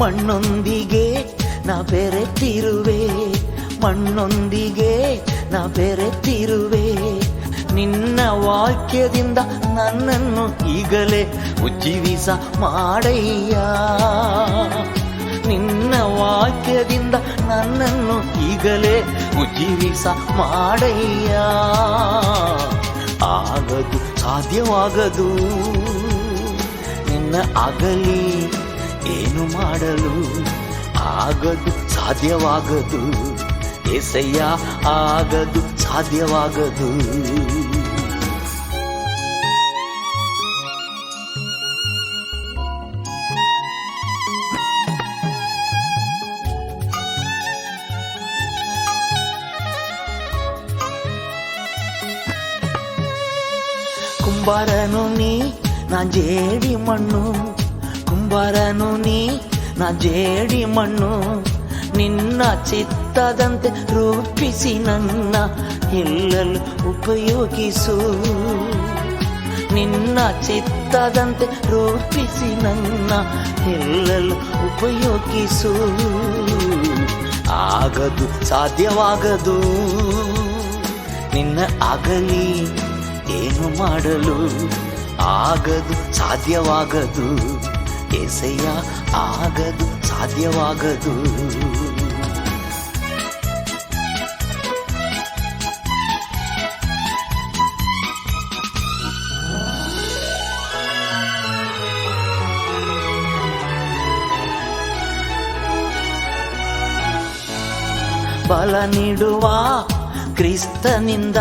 ಮಣ್ಣೊಂದಿಗೆ ನಾ ಬೆರೆತಿರುವೆ. ಮಣ್ಣೊಂದಿಗೆ ನಾ ಬೆರೆತಿರುವೆ. ನಿನ್ನ ವಾಕ್ಯದಿಂದ ನನ್ನನ್ನು ಈಗಲೇ ಉಜ್ಜೀವಿಸ ಮಾಡಯ್ಯ. ನಿನ್ನ ವಾಕ್ಯದಿಂದ ನನ್ನನ್ನು ಈಗಲೇ ಉಜ್ಜೀವಿಸ ಮಾಡಯ್ಯ. ಆಗದು, ಸಾಧ್ಯವಾಗದು. ನಿನ್ನ ಅಗಲಿ ಏನು ಮಾಡಲು ಆಗದು ಸಾಧ್ಯವಾಗದು ಎಸಯ್ಯ ಆಗದು ಸಾಧ್ಯವಾಗದು ಕುಂಬಾರನು ನೀ ನಾ ಜೇಡಿ ಮಣ್ಣು ಕುಂಬಾರನು ನೀ ನಾ ಜೇಡಿ ಮಣ್ಣು ನಿನ್ನ ಚಿತ್ತದಂತೆ ರೂಪಿಸಿ ನನ್ನ ಎಲ್ಲಲು ಉಪಯೋಗಿಸು. ನಿನ್ನ ಚಿತ್ತದಂತೆ ರೂಪಿಸಿ ನನ್ನ ಎಲ್ಲಲು ಉಪಯೋಗಿಸು. ಆಗದು, ಸಾಧ್ಯವಾಗದು. ನಿನ್ನ ಆಗಲಿ, ಏನು ಮಾಡಲು ಆಗದು, ಸಾಧ್ಯವಾಗದು. ಎಸೆಯ ಆಗದು ಸಾಧ್ಯವಾಗದು. ಬಲ ನೀಡುವ ಕ್ರಿಸ್ತನಿಂದ